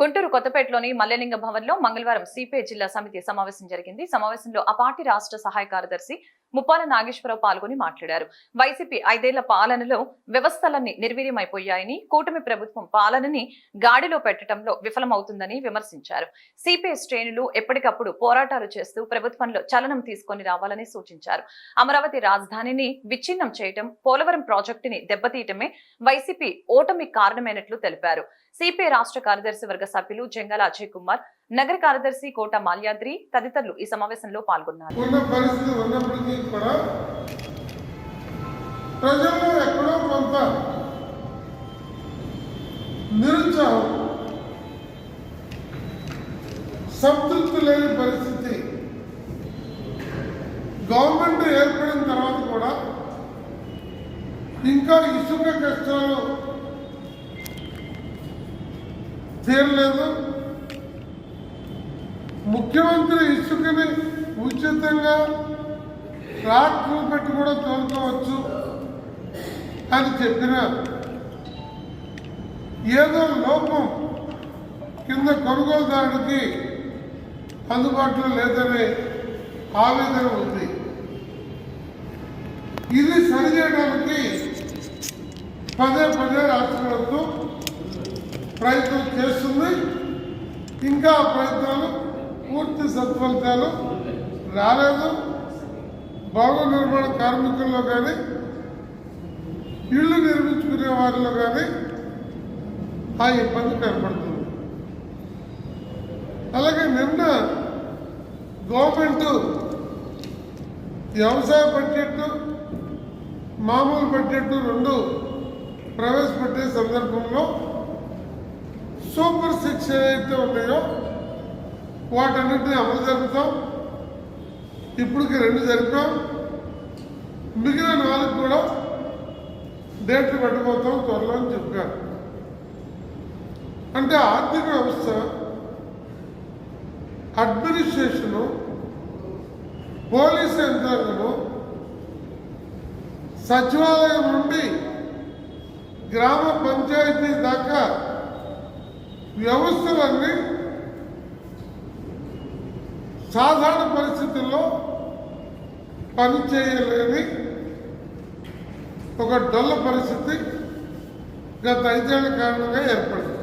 గుంటూరు కొత్తపేటలోని మల్లెలింగ భవన్లో మంగళవారం సిపిఐ జిల్లా సమితి సమావేశం జరిగింది. సమావేశంలో ఆ పార్టీ రాష్ట్ర సహాయ కార్యదర్శి ముప్పాల నాగేశ్వరరావు పాల్గొని మాట్లాడారు. వైసీపీ ఐదేళ్ళ పాలనలో వ్యవస్థలన్నీ నిర్వీర్యమైపోయాయని కూటమి ప్రభుత్వం పాలనని గాడిలో పెట్టడంలో విఫలమవుతుందని విమర్శించారు. సిపిఐ శ్రేణులు ఎప్పటికప్పుడు పోరాటాలు చేస్తూ ప్రభుత్వంలో చలనం తీసుకొని రావాలని సూచించారు. అమరావతి రాజధానిని విచ్ఛిన్నం చేయటం పోలవరం ప్రాజెక్టుని దెబ్బతీయటమే వైసీపీ ఓటమి కారణమైనట్లు తెలిపారు. సిపిఐ రాష్ట్ర కార్యదర్శి వర్గ సభ్యులు జంగాల అజయ్ కుమార్ నగర కార్యదర్శి కోట మాల్యాద్రి తదితరులు ఈ సమావేశంలో పాల్గొన్నారు. ఉన్న పరిస్థితి ఉన్నప్పటికీ కూడా ప్రజల్లో ఎక్కడో కొంత నిరుత్సాహం సంతృప్తి లేని పరిస్థితి గవర్నమెంట్ ఏర్పడిన తర్వాత కూడా ఇంకా ఇసుక కష్టాలు తీరలేదు. ముఖ్యమంత్రి ఇసుకని ఉచితంగా ట్రాక్టర్ పెట్టి కూడా తోలుకోవచ్చు అని చెప్పిన. ఏదో లోపం కింద కొనుగోలుదారుడికి అందుబాటులో లేదనే ఆవేదన ఉంది. ఇది సరిచేయడానికి పదే పదే రాష్ట్ర ప్రభుత్వం ప్రయత్నం చేస్తుంది. ఇంకా ఆ ప్రయత్నాలు పూర్తి సత్ఫలితాలు రాలేదు. భవన నిర్మాణ కార్మికుల్లో కానీ ఇళ్ళు నిర్మించుకునే వారిలో కానీ ఆ ఇబ్బంది కనపడుతుంది. అలాగే నిన్న గవర్నమెంట్ వ్యవసాయ బడ్జెట్ మామూలు బడ్జెట్ రెండు ప్రవేశపెట్టే సందర్భంలో సూపర్ శిక్ష ఏదైతే ఉన్నాయో వాటన్నింటినీ అమలు జరుపుతాం. ఇప్పటికి రెండు జరిపాం. మిగిలిన నాలుగు కూడా డేట్లు పెట్టబోతాం త్వరలో అని చెప్పారు. అంటే ఆర్థిక వ్యవస్థ అడ్మినిస్ట్రేషను పోలీస్ యంత్రాంగము సచివాలయం నుండి గ్రామ పంచాయతీ దాకా వ్యవస్థలన్నీ సాధారణ పరిస్థితుల్లో పనిచేయలేని ఒక డొల్ల పరిస్థితి గత ఐదేళ్ళ కారణంగా ఏర్పడింది.